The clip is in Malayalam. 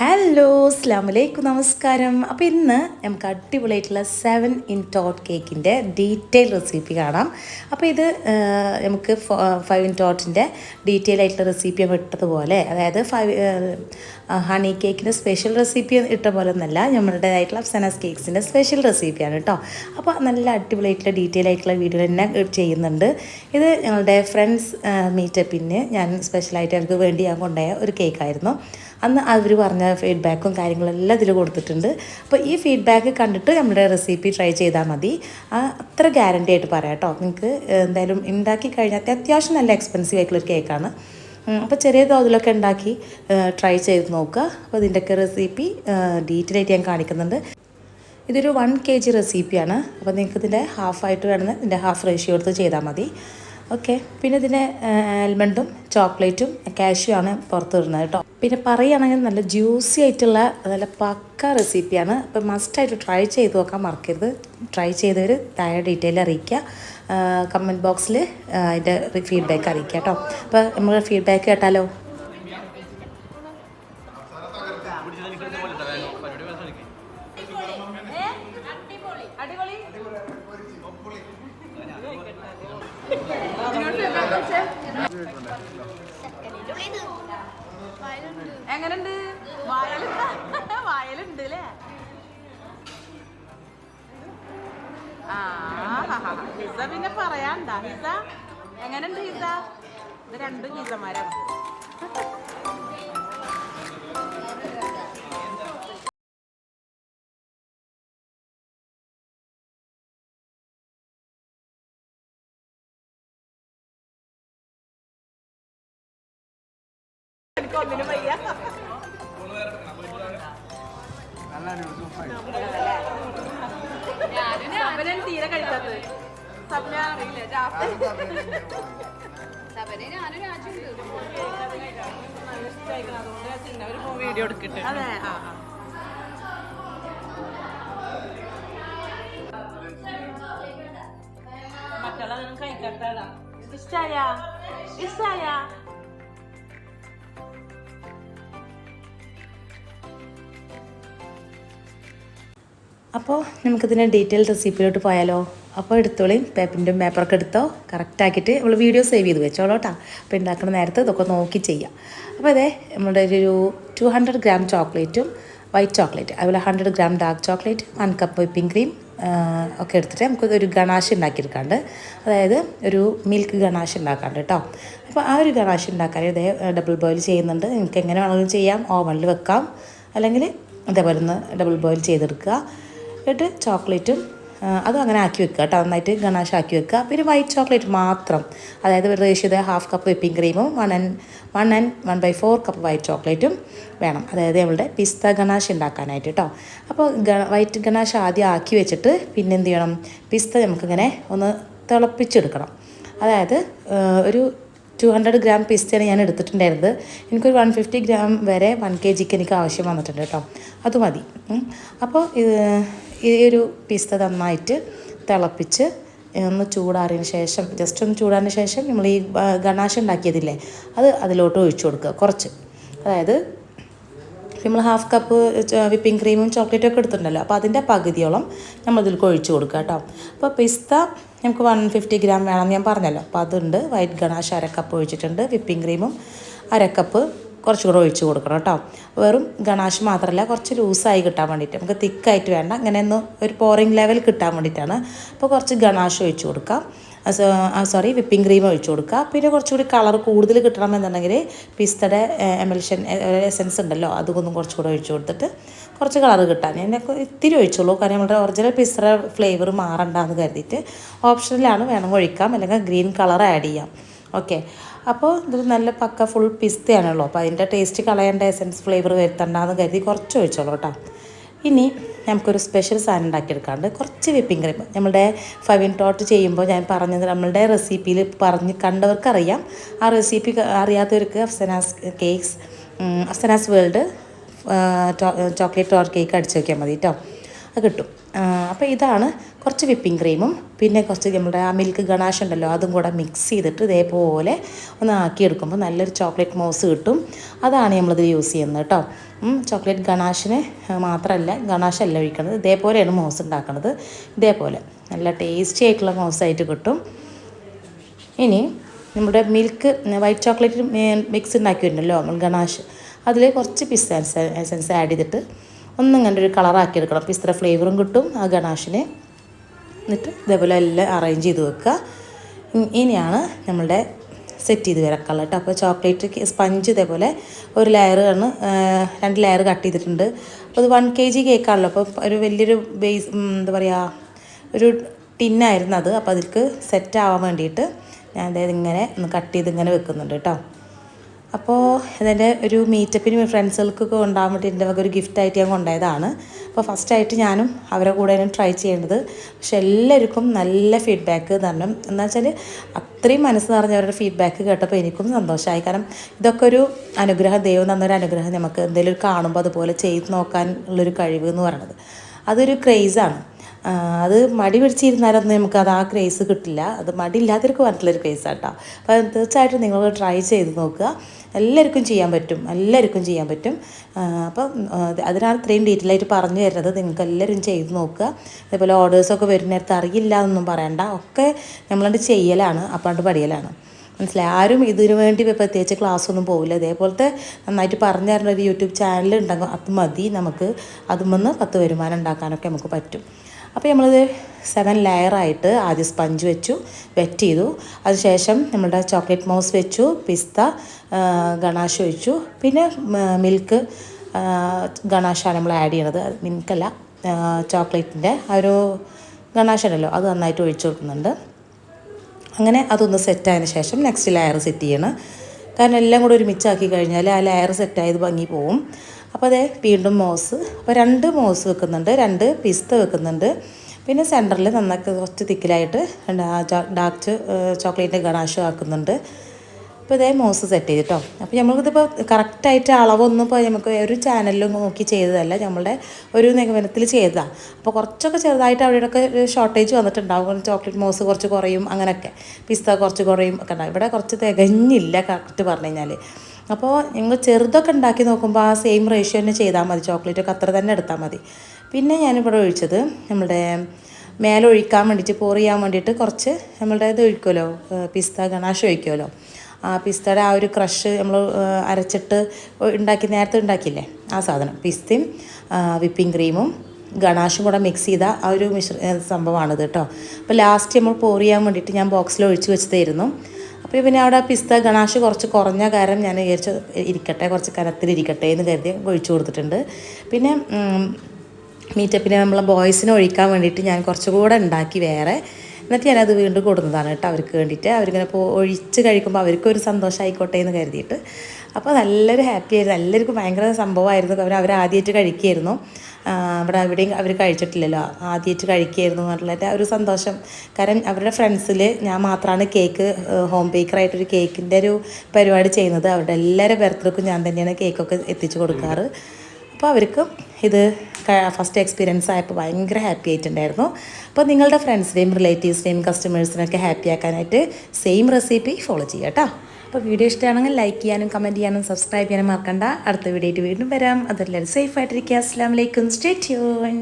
ഹലോ അസ്ലാമലൈക്കും നമസ്കാരം. അപ്പോൾ ഇന്ന് നമുക്ക് അടിപൊളിയായിട്ടുള്ള സെവൻ ഇൻ ടോട്ട് കേക്കിന്റെ ഡീറ്റെയിൽ റെസിപ്പി കാണാം. അപ്പോൾ ഇത് നമുക്ക് ഫൈവ് ഇൻ ടോട്ടിന്റെ ഡീറ്റെയിൽ ആയിട്ടുള്ള റെസിപ്പി ഇട്ടതുപോലെ. അതായത് ഫൈവ് ഹണി കേക്കിന്റെ സ്പെഷ്യൽ റെസിപ്പി ഇട്ട പോലെ ഒന്നല്ല നമ്മളുടേതായിട്ടുള്ള അഫ്സനാസ് കേക്ക്സിന്റെ സ്പെഷ്യൽ റെസിപ്പിയാണ് കേട്ടോ അപ്പോൾ നല്ല അടിപൊളിയായിട്ടുള്ള ഡീറ്റെയിൽ ആയിട്ടുള്ള വീഡിയോ തന്നെ ചെയ്യുന്നുണ്ട്. ഇത് ഞങ്ങളുടെ ഫ്രണ്ട്സ് മീറ്റപ്പിന് ഞാൻ സ്പെഷ്യലായിട്ട് അവർക്ക് വേണ്ടി ഞാൻ കൊണ്ടുപോയ ഒരു കേക്കായിരുന്നു അന്ന് അവർ പറഞ്ഞ ഫീഡ്ബാക്കും കാര്യങ്ങളെല്ലാം ഇതിൽ കൊടുത്തിട്ടുണ്ട്. അപ്പോൾ ഈ ഫീഡ്ബാക്ക് കണ്ടിട്ട് നമ്മുടെ റെസിപ്പി ട്രൈ ചെയ്താൽ മതി. അത്ര ഗ്യാരണ്ടി ആയിട്ട് പറയാം കേട്ടോ. നിങ്ങൾക്ക് എന്തായാലും ഉണ്ടാക്കി കഴിഞ്ഞാൽ അത്യാവശ്യം നല്ല എക്സ്പെൻസീവ് ആയിട്ടുള്ളൊരു കേക്കാണ് അപ്പോൾ ചെറിയ തോതിലൊക്കെ ഉണ്ടാക്കി ട്രൈ ചെയ്ത് നോക്കുക അപ്പോൾ ഇതിന്റെയൊക്കെ റെസിപ്പി ഡീറ്റെയിൽ ആയിട്ട് ഞാൻ കാണിക്കുന്നുണ്ട്. ഇതൊരു വൺ കെ ജി റെസിപ്പിയാണ് അപ്പോൾ നിങ്ങൾക്ക് ഇതിന്റെ ഹാഫായിട്ട് വേണമെന്ന് ഇതിന്റെ ഹാഫ് റേഷ്യോ എടുത്ത് ചെയ്താൽ മതി. ഓക്കെ. പിന്നെ ഇതിന് ആൽമണ്ടും ചോക്ലേറ്റും കാഷ്യൂ ആണ് പുറത്ത് വരുന്നത് കേട്ടോ. പിന്നെ പറയുകയാണെങ്കിൽ നല്ല ജ്യൂസി ആയിട്ടുള്ള നല്ല പക്ക റെസിപ്പിയാണ് അപ്പോൾ മസ്റ്റായിട്ട് ട്രൈ ചെയ്ത് നോക്കാൻ മറക്കരുത്. ട്രൈ ചെയ്തവർ താഴെ ഡീറ്റെയിൽ അറിയിക്കുക. കമന്റ് ബോക്സിൽ അതിന്റെ ഫീഡ്ബാക്ക് അറിയിക്കുക കേട്ടോ. അപ്പോൾ നമ്മൾ ഫീഡ്ബാക്ക് കേട്ടാലോ? എങ്ങനുണ്ട്? വായലുണ്ട്. വായലുണ്ട് അല്ലേ ഹിസ പിന്നെ പറയാണ്ട. ഹിസ എങ്ങനുണ്ട് ഹിസ? ഇത് രണ്ടും ഹിസമാരാണ് എനിക്കൊന്നിനും വയ്യ. സബനാണ് തീരെ കഴിക്കാത്തത്. സമയ അറിയില്ല രാത്രി. വീഡിയോ എടുക്കട്ടെ അതെ ആ ആ. മക്കളതൊന്നും കഴിക്കാത്തതാ. ഇഷ്ടായ? ഇഷ്ടായ? അപ്പോൾ നമുക്കിതിന്റെ ഡീറ്റെയിൽ റെസിപ്പിയിലോട്ട് പോയാലോ? അപ്പോൾ എടുത്തോളി പേപ്പറിന്റെ പേപ്പറൊക്കെ എടുത്തോ കറക്റ്റാക്കിയിട്ട് നമ്മൾ വീഡിയോ സേവ് ചെയ്ത് വെച്ചോളൂ കേട്ടോ അപ്പോൾ ഉണ്ടാക്കുന്ന നേരത്തെ ഇതൊക്കെ നോക്കി ചെയ്യാം. അപ്പോൾ അതെ നമ്മുടെ ഒരു ടു ഹൺഡ്രഡ് ഗ്രാം ചോക്ലേറ്റും വൈറ്റ് ചോക്ലേറ്റ് അതുപോലെ hundred gram dark chocolate one cup whipping cream ഒക്കെ എടുത്തിട്ട് നമുക്ക് ഒരു ഗണാഷ് ഉണ്ടാക്കിയെടുക്കാണ്ട്. അതായത് ഒരു മിൽക്ക് ഗണാഷ് ഉണ്ടാക്കാണ്ട് കേട്ടോ അപ്പോൾ ആ ഒരു ഗണാഷ് ഉണ്ടാക്കാൻ ഇതേ ഡബിൾ ബോയിൽ ചെയ്യുന്നുണ്ട്. നിങ്ങൾക്ക് എങ്ങനെ വേണമെങ്കിലും ചെയ്യാം. ഓവണിൽ വെക്കാം. അല്ലെങ്കിൽ അതേപോലെ ഒന്ന് ഡബിൾ ബോയിൽ ചെയ്തെടുക്കുക. എന്നിട്ട് ചോക്ലേറ്റും അത് അങ്ങനെ ആക്കി വെക്കുക കേട്ടോ. നന്നായിട്ട് ഗണാഷ് ആക്കി വെക്കുക. പിന്നെ വൈറ്റ് ചോക്ലേറ്റ് മാത്രം. അതായത് ഒരു റേഷ്യോ ഹാഫ് കപ്പ് വിപ്പിംഗ് ക്രീമും one and one and one by four cup white ചോക്ലേറ്റും വേണം. അതായത് നമ്മളുടെ പിസ്ത ഗണാഷ് ഉണ്ടാക്കാനായിട്ട് കേട്ടോ അപ്പോൾ വൈറ്റ് ഗണാഷ് ആദ്യം ആക്കി വെച്ചിട്ട് പിന്നെ എന്ത് ചെയ്യണം? പിസ്ത നമുക്കിങ്ങനെ ഒന്ന് തിളപ്പിച്ചെടുക്കണം. അതായത് ഒരു ടു ഹൺഡ്രഡ് ഗ്രാം പിസ്തയാണ് ഞാൻ എടുത്തിട്ടുണ്ടായിരുന്നത്. എനിക്കൊരു വൺ ഫിഫ്റ്റി ഗ്രാം വരെ വൺ കെ ജിക്ക് എനിക്ക് ആവശ്യം വന്നിട്ടുണ്ട് കേട്ടോ അത് മതി. അപ്പോൾ ഇത് ഈ ഒരു പിസ്ത നന്നായിട്ട് തിളപ്പിച്ച് ഒന്ന് ചൂടാറിയതിന് ശേഷം ജസ്റ്റ് ഒന്ന് ചൂടാറിന് ശേഷം നമ്മൾ ഈ ഗണാശ ഉണ്ടാക്കിയതില്ലേ അത് അതിലോട്ട് ഒഴിച്ചു കൊടുക്കുക കുറച്ച്. അതായത് നമ്മൾ ഹാഫ് കപ്പ് വിപ്പിംഗ് ക്രീമും ചോക്ലേറ്റും ഒക്കെ എടുത്തിട്ടുണ്ടല്ലോ അപ്പോൾ അതിന്റെ പകുതിയോളം നമ്മൾ ഇതിൽ ഒഴിച്ചു കൊടുക്കുക കേട്ടോ. അപ്പോൾ പിസ്ത നമുക്ക് വൺ ഫിഫ്റ്റി ഗ്രാം വേണമെന്ന് ഞാൻ പറഞ്ഞല്ലോ. അപ്പോൾ അതുണ്ട് വൈറ്റ് ഗണാശ് അരക്കപ്പ് ഒഴിച്ചിട്ടുണ്ട് വിപ്പിംഗ് ക്രീമും അരക്കപ്പ് കുറച്ചുകൂടെ ഒഴിച്ച് കൊടുക്കണം കേട്ടോ. വെറും ഗണാഷ് മാത്രമല്ല കുറച്ച് ലൂസായി കിട്ടാൻ വേണ്ടിയിട്ട്. നമുക്ക് തിക്കായിട്ട് വേണ്ട അങ്ങനെ ഒന്ന് ഒരു പോറിങ് ലെവൽ കിട്ടാൻ വേണ്ടിയിട്ടാണ്. അപ്പോൾ കുറച്ച് ഗണാഷ് ഒഴിച്ച് കൊടുക്കാം. സോറി വിപ്പിംഗ് ക്രീം ഒഴിച്ച് കൊടുക്കുക പിന്നെ കുറച്ചുകൂടി കളർ കൂടുതൽ കിട്ടണമെന്നുണ്ടെങ്കിൽ പിസ്തയുടെ എമൽഷൻ എസെൻസ് ഉണ്ടല്ലോ അതൊന്നും കുറച്ചുകൂടെ ഒഴിച്ച് കൊടുത്തിട്ട് കുറച്ച് കളർ കിട്ടാൻ. എന്നെ ഇത്തിരി ഒഴിച്ചുള്ളൂ കാരണം നമ്മുടെ ഒറിജിനൽ പിസ്തയുടെ ഫ്ലേവർ മാറണ്ടെന്ന് കരുതിയിട്ട്. ഓപ്ഷനിലാണ് വേണമെങ്കിൽ ഒഴിക്കാം അല്ലെങ്കിൽ ഗ്രീൻ കളർ ആഡ് ചെയ്യാം. ഓക്കെ. അപ്പോൾ ഇത് നല്ല പക്ക ഫുൾ പിസ്തയാണല്ലോ. അപ്പോൾ അതിന്റെ ടേസ്റ്റ് കളയേണ്ട എസൻസ് ഫ്ലേവർ വരുത്തണ്ടെന്ന് കരുതി കുറച്ച് ഒഴിച്ചോളൂ കേട്ടോ. ഇനി നമുക്കൊരു സ്പെഷ്യൽ സാധനം ഉണ്ടാക്കിയെടുക്കാണ്ട് കുറച്ച് വിപ്പിംഗ് ക്രീം നമ്മളുടെ ഫൈവ് ടോട്ട് ചെയ്യുമ്പോൾ ഞാൻ പറഞ്ഞത് നമ്മളുടെ റെസിപ്പിയിൽ പറഞ്ഞ് കണ്ടവർക്കറിയാം. ആ റെസിപ്പി അറിയാത്തവർക്ക് Afsana's cakes Afsana's world chocolate torte cake അടിച്ചു വയ്ക്കാൽ മതി കേട്ടോ. അത് കിട്ടും. അപ്പോൾ ഇതാണ് കുറച്ച് വിപ്പിംഗ് ക്രീമും പിന്നെ കുറച്ച് നമ്മുടെ ആ മിൽക്ക് ഗണാഷ് ഉണ്ടല്ലോ അതും കൂടെ മിക്സ് ചെയ്തിട്ട് ഇതേപോലെ ഒന്ന് ആക്കിയെടുക്കുമ്പോൾ നല്ലൊരു ചോക്ലേറ്റ് മോസ് കിട്ടും. അതാണ് നമ്മളിത് യൂസ് ചെയ്യുന്നത് കേട്ടോ ചോക്ലേറ്റ് ഗണാഷിന് മാത്രമല്ല ഗണാഷല്ല ഒഴിക്കുന്നത് ഇതേപോലെയാണ് മോസ് ഉണ്ടാക്കുന്നത് ഇതേപോലെ നല്ല ടേസ്റ്റി ആയിട്ടുള്ള മോസായിട്ട് കിട്ടും. ഇനി നമ്മുടെ മിൽക്ക് വൈറ്റ് ചോക്ലേറ്റ് മിക്സ് ഉണ്ടാക്കിയിട്ടുണ്ടല്ലോ നമ്മൾ ഗണാഷ്. അതിൽ കുറച്ച് പിസ്ത എസൻസ് ആഡ് ചെയ്തിട്ട് ഒന്നിങ്ങനെ ഒരു കളറാക്കി എടുക്കണം പിസ്ത ഫ്ലേവറും കിട്ടും ആ ഗണാഷിന്. എന്നിട്ട് ഇതേപോലെ എല്ലാം അറേഞ്ച് ചെയ്ത് വെക്കുക. ഇനിയാണ് നമ്മളുടെ സെറ്റ് ചെയ്ത് വരക്കുള്ളത് കേട്ടോ. അപ്പോൾ ചോക്ലേറ്റ് സ്പഞ്ച് ഇതേപോലെ ഒരു ലെയർ ആണ് രണ്ട് ലെയർ കട്ട് ചെയ്തിട്ടുണ്ട്. അപ്പോൾ ഇത് വൺ കെ ജി കേക്കാണല്ലോ അപ്പോൾ ഒരു വലിയൊരു ബേസ് എന്താ പറയുക ഒരു ടിന്നായിരുന്നു അത്. അപ്പോൾ അതിലേക്ക് സെറ്റ് ആവാൻ വേണ്ടിയിട്ട് ഞാൻ അതായത് ഇങ്ങനെ ഒന്ന് കട്ട് ചെയ്ത് ഇങ്ങനെ വെക്കുന്നുണ്ട് കേട്ടോ. അപ്പോൾ ഇതിന്റെ ഒരു മീറ്റപ്പിന് ഫ്രണ്ട്സുകൾക്കൊക്കെ ഉണ്ടാകാൻ വേണ്ടി എന്റെ വക ഒരു ഗിഫ്റ്റായിട്ട് ഞാൻ കൊണ്ടുപോയതാണ്. അപ്പോൾ ഫസ്റ്റായിട്ട് ഞാനും അവരെ കൂടെ ട്രൈ ചെയ്യേണ്ടത്. പക്ഷെ എല്ലാവർക്കും നല്ല ഫീഡ്ബാക്ക് തരണം എന്ന് വെച്ചാൽ അത്രയും മനസ്സ് നിറഞ്ഞവരുടെ ഫീഡ്ബാക്ക് കേട്ടപ്പോൾ എനിക്കും സന്തോഷമായി. കാരണം ഇതൊക്കെ ഒരു അനുഗ്രഹം ദൈവം തന്നൊരു അനുഗ്രഹം നമുക്ക് എന്തെങ്കിലും കാണുമ്പോൾ അതുപോലെ ചെയ്ത് നോക്കാൻ ഉള്ളൊരു കഴിവ് എന്ന് പറയുന്നത്. അതൊരു ക്രേസാണ് അത് മടി പിടിച്ചിരുന്നാലൊന്നും നമുക്ക് അത് ആ ക്രേസ് കിട്ടില്ല. അത് മടി മടിയില്ലാത്തവർക്ക് പറഞ്ഞിട്ടുള്ളൊരു ക്രേസാണ് കേട്ടോ അപ്പോൾ തീർച്ചയായിട്ടും നിങ്ങൾ ട്രൈ ചെയ്ത് നോക്കുക. എല്ലാവർക്കും ചെയ്യാൻ പറ്റും. എല്ലാവർക്കും ചെയ്യാൻ പറ്റും. അപ്പം അതിനാണ് ഇത്രയും ഡീറ്റെയിൽ ആയിട്ട് പറഞ്ഞു തരുന്നത്. നിങ്ങൾക്ക് എല്ലാവരും ചെയ്ത് നോക്കുക. അതേപോലെ ഓർഡേഴ്സൊക്കെ വരുന്ന നേരത്ത് അറിയില്ല എന്നൊന്നും പറയണ്ട. ഒക്കെ നമ്മളത് ചെയ്യലാണ്. അപ്പാണ്ട് പഠിയലാണ്. മനസ്സിലായി? ആരും ഇതിനു വേണ്ടി പ്രത്യേകിച്ച് ക്ലാസ് ഒന്നും പോകില്ല ഇതേപോലത്തെ നന്നായിട്ട് പറഞ്ഞു തരുന്ന ഒരു യൂട്യൂബ് ചാനൽ ഉണ്ടെങ്കിൽ അത് മതി. നമുക്ക് അതുമെന്ന് പത്ത് വരുമാനം ഉണ്ടാക്കാനൊക്കെ നമുക്ക് പറ്റും. അപ്പോൾ നമ്മളിത് സെവൻ ലെയറായിട്ട് ആദ്യം സ്പഞ്ച് വെച്ചു വെറ്റ് ചെയ്തു. അതിനുശേഷം നമ്മളുടെ ചോക്ലേറ്റ് മൗസ് വെച്ചു പിസ്ത ഗണാഷ് വെച്ചു പിന്നെ മിൽക്ക് ഗണാഷാണ് നമ്മൾ ആഡ് ചെയ്യണത്. മിൽക്കല്ല ചോക്ലേറ്റിന്റെ ആ ഒരു ഗണാഷ് അത് നന്നായിട്ട് ഒഴിച്ചു കൊടുക്കുന്നുണ്ട്. അങ്ങനെ അതൊന്ന് സെറ്റായതിന് ശേഷം നെക്സ്റ്റ് ലെയർ സെറ്റ് ചെയ്യണം. കാരണം എല്ലാം കൂടെ ഒരുമിച്ചാക്കി കഴിഞ്ഞാൽ ആ ലെയർ സെറ്റായത് ഭംഗി പോവും. അപ്പോൾ അതേ വീണ്ടും മോസ് അപ്പോൾ രണ്ട് മോസ് വെക്കുന്നുണ്ട് രണ്ട് പിസ്ത വെക്കുന്നുണ്ട്. പിന്നെ സെന്ററിൽ നന്നാക്കി കുറച്ച് തിക്കിലായിട്ട് ഡാർക്ക് ചോക്ലേറ്റ് ഗണാഷ് ആക്കുന്നുണ്ട്. അപ്പോൾ ഇതേ മോസ് സെറ്റ് ചെയ്തിട്ടോ അപ്പോൾ നമ്മൾക്കിതിപ്പോൾ കറക്റ്റായിട്ട് അളവൊന്നും ഇപ്പോൾ നമുക്ക് ഒരു ചാനലിലും നോക്കി ചെയ്തതല്ല നമ്മളുടെ ഒരു നിഗമനത്തിൽ ചെയ്തതാണ് അപ്പോൾ കുറച്ചൊക്കെ ചെറുതായിട്ട് അവിടെയൊക്കെ ഒരു ഷോർട്ടേജ് വന്നിട്ടുണ്ടാവും. ചോക്ലേറ്റ് മോസ് കുറച്ച് കുറയും അങ്ങനെയൊക്കെ പിസ്ത കുറച്ച് കുറയും ഒക്കെ ഉണ്ടാവും. ഇവിടെ കുറച്ച് തികഞ്ഞില്ല കറക്റ്റ് പറഞ്ഞു കഴിഞ്ഞാൽ അപ്പോൾ നിങ്ങൾ ചെറുതൊക്കെ ഉണ്ടാക്കി നോക്കുമ്പോൾ ആ സെയിം റേഷ്യോ തന്നെ ചെയ്താൽ മതി. ചോക്ലേറ്റൊക്കെ അത്ര തന്നെ എടുത്താൽ മതി. പിന്നെ ഞാനിവിടെ ഒഴിച്ചത് നമ്മുടെ മേലെ ഒഴിക്കാൻ വേണ്ടിയിട്ട് പോർ ചെയ്യാൻ വേണ്ടിയിട്ട് കുറച്ച് നമ്മളുടെ ഇത് ഒഴിക്കുമല്ലോ പിസ്ത ഗണാഷ് ഒഴിക്കുമല്ലോ. ആ പിസ്തയുടെ ആ ഒരു ക്രഷ് നമ്മൾ അരച്ചിട്ട് ഉണ്ടാക്കി നേരത്തെ ഉണ്ടാക്കിയില്ലേ ആ സാധനം. പിസ്തയും വിപ്പിംഗ് ക്രീമും ഗണാഷും കൂടെ മിക്സ് ചെയ്ത ആ ഒരു മിശ്ര സംഭവമാണിത് കേട്ടോ. അപ്പോൾ ലാസ്റ്റ് നമ്മൾ പോർ ചെയ്യാൻ വേണ്ടിയിട്ട് ഞാൻ ബോക്സിൽ ഒഴിച്ച് വെച്ചതായിരുന്നു. അപ്പോൾ പിന്നെ അവിടെ പിസ്ത ഗണാഷ് കുറച്ച് കുറഞ്ഞ കാരണം ഞാൻ വിചാരിച്ചു ഇരിക്കട്ടെ കുറച്ച് കനത്തിലിരിക്കട്ടെ എന്ന് കരുതി ഒഴിച്ചു കൊടുത്തിട്ടുണ്ട്. പിന്നെ മീറ്റപ്പിനെ നമ്മളെ ബോയ്സിനെ ഒഴിക്കാൻ വേണ്ടിയിട്ട് ഞാൻ കുറച്ചുകൂടെ ഉണ്ടാക്കി വേറെ. എന്നിട്ട് ഞാനത് വീണ്ടും കൊടുക്കുന്നതാണ് കേട്ടോ അവർക്ക് വേണ്ടിയിട്ട്. അവരിങ്ങനെ പോ ഒഴിച്ച് കഴിക്കുമ്പോൾ അവർക്കൊരു സന്തോഷമായിക്കോട്ടെ എന്ന് കരുതിയിട്ട്. അപ്പോൾ നല്ലൊരു ഹാപ്പി ആയിരുന്നു. എല്ലാവർക്കും ഭയങ്കര സംഭവമായിരുന്നു. അവർ അവർ ആദ്യമായിട്ട് കഴിക്കുമായിരുന്നു അവിടെ ഇവിടെ എവിടെയും അവർ കഴിച്ചിട്ടില്ലല്ലോ. ആദ്യമായിട്ട് കഴിക്കുമായിരുന്നു പറഞ്ഞിട്ട് ഒരു സന്തോഷം. കാരണം അവരുടെ ഫ്രണ്ട്സിൽ ഞാൻ മാത്രമാണ് കേക്ക് ഹോം ബേക്കറായിട്ടൊരു കേക്കിന്റെ ഒരു പരിപാടി ചെയ്യുന്നത്. അവരുടെ എല്ലാവരുടെ ബർത്ത്ഡേക്കും ഞാൻ തന്നെയാണ് കേക്കൊക്കെ എത്തിച്ചു കൊടുക്കാറ്. അപ്പോൾ അവർക്ക് ഇത് ഫസ്റ്റ് എക്സ്പീരിയൻസ് ആയപ്പോൾ ഭയങ്കര ഹാപ്പി ആയിട്ടുണ്ടായിരുന്നു. അപ്പോൾ നിങ്ങളുടെ ഫ്രണ്ട്സിനെയും റിലേറ്റീവ്സിനെയും കസ്റ്റമേഴ്സിനെയൊക്കെ ഹാപ്പി ആക്കാനായിട്ട് സെയിം റെസിപ്പി ഫോളോ ചെയ്യാം കേട്ടോ. അപ്പോൾ വീഡിയോ ഇഷ്ടമാണെങ്കിൽ ലൈക്ക് ചെയ്യാനും കമന്റ് ചെയ്യാനും സബ്സ്ക്രൈബ് ചെയ്യാനും മറക്കണ്ട. അടുത്ത വീഡിയോ ആയിട്ട് വീണ്ടും വരാം. അതെല്ലാവരും സേഫ് ആയിട്ടിരിക്കുക. അസ്സാം വലൈക്കും സ്റ്റേ ട്യൂൺ